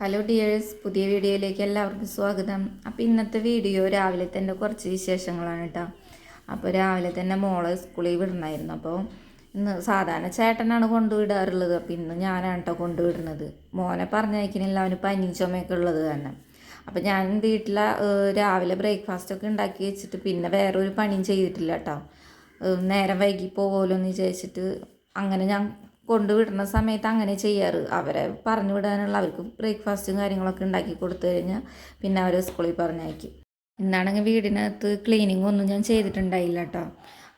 Hello dears പുതിയ വീഡിയോയിലേക്ക് എല്ലാവർക്കും സ്വാഗതം. അപ്പോൾ ഇന്നത്തെ വീഡിയോ രാവിലെ തന്നെ കുറച്ച് വിശേഷങ്ങളാണ് കേട്ടോ അപ്പോൾ രാവിലെ തന്നെ മോളെ സ്കൂളിൽ വിടണമായിരുന്നു അപ്പോൾ ഇന്ന് സാധാരണ ചേട്ടനാണ് കൊണ്ടുവിടാറുള്ളത്. അപ്പോൾ ഇന്ന് ഞാനാണ് കേട്ടോ കൊണ്ടുവിടുന്നത്. മോനെ പറഞ്ഞയക്കണില്ല. അവന് പനി ചുമയൊക്കെ ഉള്ളത് തന്നെ അപ്പോൾ ഞാൻ വീട്ടിൽ രാവിലെ ബ്രേക്ക്ഫാസ്റ്റ് ഒക്കെ ഉണ്ടാക്കി വെച്ചിട്ട് പിന്നെ വേറെ ഒരു പണിയും ചെയ്തിട്ടില്ല കേട്ടോ നേരം വൈകി പോകുമല്ലോ എന്ന് വിചാരിച്ചിട്ട് അങ്ങനെ ഞാൻ കൊണ്ടുവിടുന്ന സമയത്ത് അങ്ങനെ ചെയ്യാറ്. അവരെ പറഞ്ഞു വിടാനുള്ള അവർക്ക് ബ്രേക്ക്ഫാസ്റ്റും കാര്യങ്ങളൊക്കെ ഉണ്ടാക്കി കൊടുത്തു കഴിഞ്ഞാൽ പിന്നെ അവരെ സ്കൂളിൽ പറഞ്ഞയക്കും. ഇന്നാണെങ്കിൽ വീടിനകത്ത് ക്ലീനിങ് ഒന്നും ഞാൻ ചെയ്തിട്ടുണ്ടായില്ല കേട്ടോ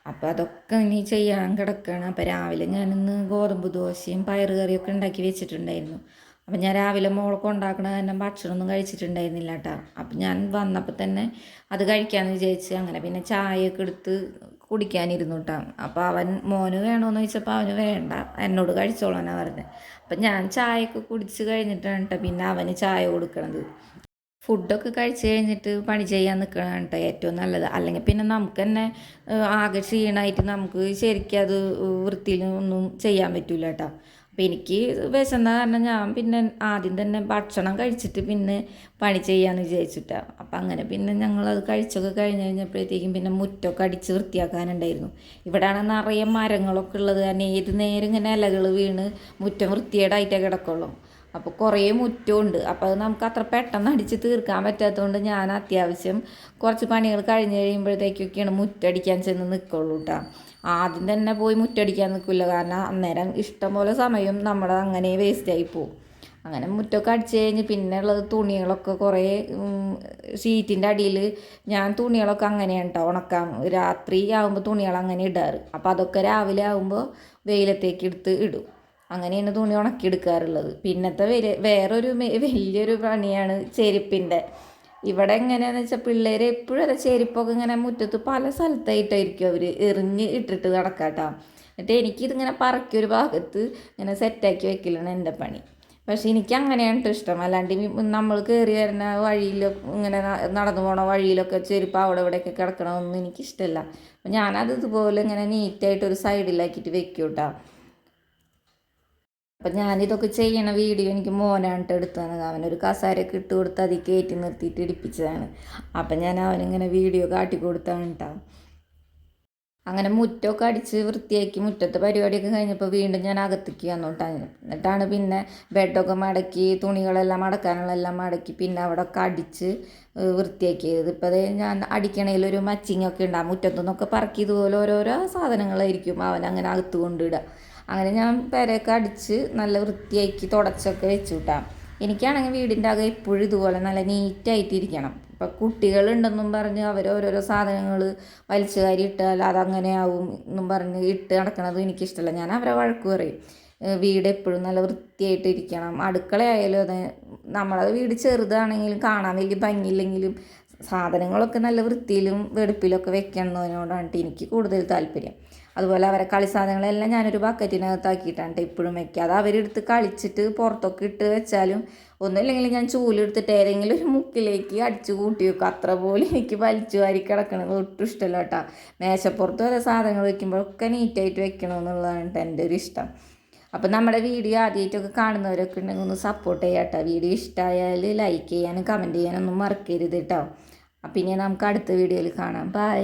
അപ്പോൾ അതൊക്കെ ഇനി ചെയ്യാൻ കിടക്കുകയാണ് അപ്പോൾ രാവിലെ ഞാനിന്ന് ഗോതമ്പ് ദോശയും പയറ് കറിയൊക്കെ ഉണ്ടാക്കി വെച്ചിട്ടുണ്ടായിരുന്നു. അപ്പം ഞാൻ രാവിലെ മോളൊക്കെ ഉണ്ടാക്കണ കാരണം ഭക്ഷണമൊന്നും കഴിച്ചിട്ടുണ്ടായിരുന്നില്ല കേട്ടോ അപ്പം ഞാൻ വന്നപ്പോൾ തന്നെ അത് കഴിക്കാമെന്ന് വിചാരിച്ച് അങ്ങനെ പിന്നെ ചായയൊക്കെ എടുത്ത് കുടിക്കാനിരുന്നു കേട്ടോ അപ്പോൾ അവൻ മോന് വേണമെന്ന് ചോദിച്ചപ്പോൾ അവന് വേണ്ട എന്നോട് കഴിച്ചോളാനാണ് പറഞ്ഞത് അപ്പം ഞാൻ ചായയൊക്കെ കുടിച്ച് കഴിഞ്ഞിട്ടാണ് കേട്ടോ പിന്നെ അവന് ചായ കൊടുക്കണത്. ഫുഡൊക്കെ കഴിച്ച് കഴിഞ്ഞിട്ട് പണി ചെയ്യാൻ നിൽക്കണം കേട്ടോ ഏറ്റവും നല്ലത്. അല്ലെങ്കിൽ പിന്നെ നമുക്ക് തന്നെ ആകെ ക്ഷീണമായിട്ട് നമുക്ക് ശരിക്കും അത് വൃത്തിയിൽ ഒന്നും ചെയ്യാൻ പറ്റില്ല കേട്ടോ അപ്പം എനിക്ക് വിശന്ന കാരണം ഞാൻ പിന്നെ ആദ്യം തന്നെ ഭക്ഷണം കഴിച്ചിട്ട് പിന്നെ പണി ചെയ്യാമെന്ന് വിചാരിച്ചിട്ടാണ് അപ്പം അങ്ങനെ പിന്നെ ഞങ്ങളത് കഴിച്ചൊക്കെ കഴിഞ്ഞ് കഴിഞ്ഞപ്പോഴത്തേക്കും പിന്നെ മുറ്റമൊക്കെ അടിച്ച് വൃത്തിയാക്കാനുണ്ടായിരുന്നു. ഇവിടെയാണ് നിറയെ മരങ്ങളൊക്കെ ഉള്ളത്. കാരണം ഏത് നേരം ഇങ്ങനെ ഇലകൾ വീണ് മുറ്റം വൃത്തിയേടായിട്ടേ കിടക്കുള്ളൂ. അപ്പോൾ കുറേ മുറ്റമുണ്ട് അപ്പോൾ അത് നമുക്ക് അത്ര പെട്ടെന്ന് അടിച്ച് തീർക്കാൻ പറ്റാത്തതുകൊണ്ട് ഞാൻ അത്യാവശ്യം കുറച്ച് പണികൾ കഴിഞ്ഞ് കഴിയുമ്പോഴത്തേക്കൊക്കെയാണ് മുറ്റടിക്കാൻ ചെന്ന് നിൽക്കുള്ളൂ കേട്ടോ ആദ്യം തന്നെ പോയി മുറ്റടിക്കാൻ നിൽക്കില്ല കാരണം അന്നേരം ഇഷ്ടംപോലെ സമയം നമ്മുടെ അങ്ങനെ വേസ്റ്റായി പോകും അങ്ങനെ മുറ്റമൊക്കെ അടിച്ച് കഴിഞ്ഞ് പിന്നെ ഉള്ളത് തുണികളൊക്കെ കുറേ ഷീറ്റിന്റെ അടിയിൽ ഞാൻ തുണികളൊക്കെ അങ്ങനെയാണ് കേട്ടോ ഉണക്കാൻ. രാത്രി ആകുമ്പോൾ തുണികൾ അങ്ങനെ ഇടാറ്. അപ്പോൾ അതൊക്കെ രാവിലെ ആകുമ്പോൾ വെയിലത്തേക്ക് എടുത്ത് ഇടും. അങ്ങനെയാണ് തുണി ഉണക്കിയെടുക്കാറുള്ളത്. പിന്നത്തെ വലിയ വേറൊരു വലിയൊരു പണിയാണ് ചെരുപ്പിന്റെ. ഇവിടെ എങ്ങനെയാണെന്ന് വെച്ചാൽ പിള്ളേർ എപ്പോഴും അതെ ചെരുപ്പൊക്കെ ഇങ്ങനെ മുറ്റത്ത് പല സ്ഥലത്തായിട്ടായിരിക്കും അവർ എറിഞ്ഞ് ഇട്ടിട്ട് നടക്കാട്ടോ. എന്നിട്ട് എനിക്കിതിങ്ങനെ പറക്കി ഒരു ഭാഗത്ത് ഇങ്ങനെ സെറ്റാക്കി വെക്കലാണ് എന്റെ പണി. പക്ഷേ എനിക്ക് അങ്ങനെയാണ് ഇഷ്ടം. അല്ലാണ്ട് നമ്മൾ കയറി വരുന്ന വഴിയിൽ ഇങ്ങനെ നടന്നു പോണ വഴിയിലൊക്കെ ചെരുപ്പ് അവിടെ ഇവിടെയൊക്കെ കിടക്കണമെന്നൊന്നും എനിക്കിഷ്ടമല്ല അപ്പം ഞാനത് ഇതുപോലെ ഇങ്ങനെ നീറ്റായിട്ട് ഒരു സൈഡിലാക്കിയിട്ട് വെക്കും കേട്ടോ. അപ്പം ഞാനിതൊക്കെ ചെയ്യണ വീഡിയോ എനിക്ക് മോനായിട്ട് ട്ടോ എടുത്തു തന്നത് അവനൊരു കസാരയൊക്കെ ഇട്ട് കൊടുത്ത് അതിൽ കയറ്റി നിർത്തിയിട്ട് ഇടിപ്പിച്ചതാണ്. അപ്പം ഞാൻ അവനിങ്ങനെ വീഡിയോ കാട്ടി കൊടുത്താണ് കേട്ടോ അങ്ങനെ മുറ്റമൊക്കെ അടിച്ച് വൃത്തിയാക്കി മുറ്റത്തെ പരിപാടിയൊക്കെ കഴിഞ്ഞപ്പോൾ വീണ്ടും ഞാൻ അകത്തേക്ക് വന്നോട്ടാണ് എന്നിട്ടാണ് പിന്നെ ബെഡൊക്കെ മടക്കി തുണികളെല്ലാം മടക്കാനുള്ളതെല്ലാം മടക്കി പിന്നെ അവിടെ ഒക്കെ അടിച്ച് വൃത്തിയാക്കിയത്. ഇപ്പോൾ അതേ ഞാൻ അടിക്കണേൽ ഒരു മച്ചിങ്ങൊക്കെ ഉണ്ട് ആ മുറ്റത്തു നിന്നൊക്കെ പറക്കി ഇതുപോലെ ഓരോരോ സാധനങ്ങളായിരിക്കും അവൻ അങ്ങനെ അകത്ത് കൊണ്ടിടുക അങ്ങനെ ഞാൻ പെരയൊക്കെ അടിച്ച് നല്ല വൃത്തിയാക്കി തുടച്ചൊക്കെ വെച്ചു കിട്ടാം എനിക്കാണെങ്കിൽ വീടിന്റെ അകം എപ്പോഴും ഇതുപോലെ നല്ല നീറ്റായിട്ടിരിക്കണം ഇപ്പം കുട്ടികളുണ്ടെന്നും പറഞ്ഞ് അവർ ഓരോരോ സാധനങ്ങൾ വലിച്ചു കാരി ഇട്ടാൽ അതങ്ങനെ ആവും എന്നും പറഞ്ഞ് ഇട്ട് നടക്കണതും എനിക്കിഷ്ടമല്ല ഞാൻ അവരെ വഴക്ക് പറയും. വീട് എപ്പോഴും നല്ല വൃത്തിയായിട്ട് ഇരിക്കണം അടുക്കളയായാലും അതെ. നമ്മളെ വീട് ചെറുതാണെങ്കിലും കാണാൻ വലിയ ഭംഗിയില്ലെങ്കിലും സാധനങ്ങളൊക്കെ നല്ല വൃത്തിയിലും വെടുപ്പിലൊക്കെ വെക്കണമെന്നതിനോടാണ് എനിക്ക് കൂടുതൽ താല്പര്യം. അതുപോലെ അവരെ കളി സാധനങ്ങളെല്ലാം ഞാനൊരു ബക്കറ്റിനകത്താക്കിയിട്ടാണ് ട്ടോ ഇപ്പോഴും വയ്ക്കുക അത് അവരെടുത്ത് കളിച്ചിട്ട് പുറത്തൊക്കെ ഇട്ട് വെച്ചാലും ഒന്നുമില്ലെങ്കിൽ ഞാൻ ചൂലെടുത്തിട്ട് ഏതെങ്കിലും ഒരു മുക്കിലേക്ക് അടിച്ചു കൂട്ടി വെക്കും. അത്ര പോലും എനിക്ക് വലിച്ചു വാരി കിടക്കണത് ഒട്ടും ഇഷ്ടമല്ല കേട്ടോ. മേശപ്പുറത്ത് വരെ സാധനങ്ങൾ വെക്കുമ്പോഴൊക്കെ നീറ്റായിട്ട് വെക്കണമെന്നുള്ളതാണ് എന്റെ ഒരു ഇഷ്ടം. അപ്പം നമ്മുടെ വീഡിയോ ആദ്യമായിട്ടൊക്കെ കാണുന്നവരൊക്കെ ഉണ്ടെങ്കിൽ ഒന്ന് സപ്പോർട്ട് ചെയ്യാം കേട്ടോ. വീഡിയോ ഇഷ്ടമായാൽ ലൈക്ക് ചെയ്യാനും കമന്റ് ചെയ്യാനൊന്നും മറക്കരുത് കേട്ടോ. അപ്പം ഇനി നമുക്ക് അടുത്ത വീഡിയോയിൽ കാണാം. ബൈ